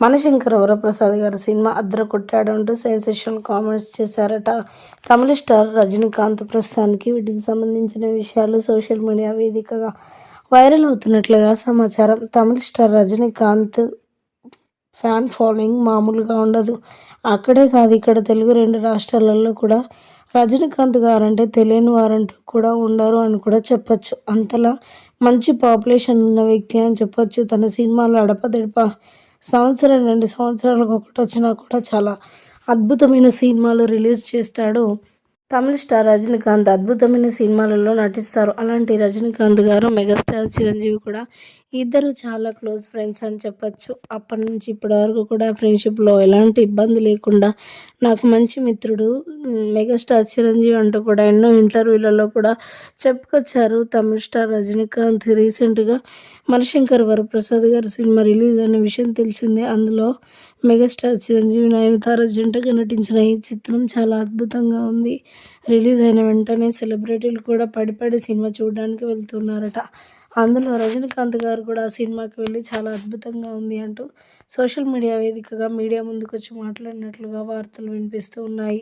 మనశంకర వరప్రసాద్ గారు సినిమా అద్దర కొట్టాడంటూ సెన్సేషనల్ కామెంట్స్ చేశారట. తమిళ స్టార్ రజనీకాంత్ ప్రస్తుతానికి వీటికి సంబంధించిన విషయాలు సోషల్ మీడియా వేదికగా వైరల్ అవుతున్నట్లుగా సమాచారం. తమిళ స్టార్ రజనీకాంత్ ఫ్యాన్ ఫాలోయింగ్ మామూలుగా ఉండదు. అక్కడే కాదు ఇక్కడ తెలుగు రెండు రాష్ట్రాలలో కూడా రజనీకాంత్ గారంటే తెలియని వారంటూ కూడా ఉండరు అని కూడా చెప్పచ్చు. అంతలా మంచి పాపులేషన్ ఉన్న వ్యక్తి అని చెప్పొచ్చు. తన సినిమాలు అడపదడప సంవత్సరం రెండు సంవత్సరాలకు ఒకటి వచ్చినా కూడా చాలా అద్భుతమైన సినిమాలు రిలీజ్ చేస్తాడు. తమిళ స్టార్ రజనీకాంత్ అద్భుతమైన సినిమాలలో నటిస్తారు. అలాంటి రజనీకాంత్ గారు మెగాస్టార్ చిరంజీవి కూడా ఇద్దరు చాలా క్లోజ్ ఫ్రెండ్స్ అని చెప్పొచ్చు. అప్పటి నుంచి ఇప్పటి వరకు కూడా ఫ్రెండ్షిప్లో ఎలాంటి ఇబ్బంది లేకుండా నాకు మంచి మిత్రుడు మెగాస్టార్ చిరంజీవి అంటూ కూడా ఎన్నో ఇంటర్వ్యూలలో కూడా చెప్పుకొచ్చారు. తమిళ స్టార్ రజనీకాంత్ రీసెంట్గా మణిశంకర్ వరప్రసాద్ గారి సినిమా రిలీజ్ అయిన విషయం తెలిసిందే. అందులో మెగాస్టార్ చిరంజీవి నయనతార జంటగా నటించిన ఈ చిత్రం చాలా అద్భుతంగా ఉంది. రిలీజ్ అయిన వెంటనే సెలబ్రిటీలు కూడా పడిపడి సినిమా చూడడానికి వెళ్తున్నారట. అందులో రజనీకాంత్ గారు కూడా ఆ సినిమాకి వెళ్ళి చాలా అద్భుతంగా ఉంది అంటూ సోషల్ మీడియా వేదికగా మీడియా ముందుకు వచ్చి మాట్లాడినట్లుగా వార్తలు వినిపిస్తూ ఉన్నాయి.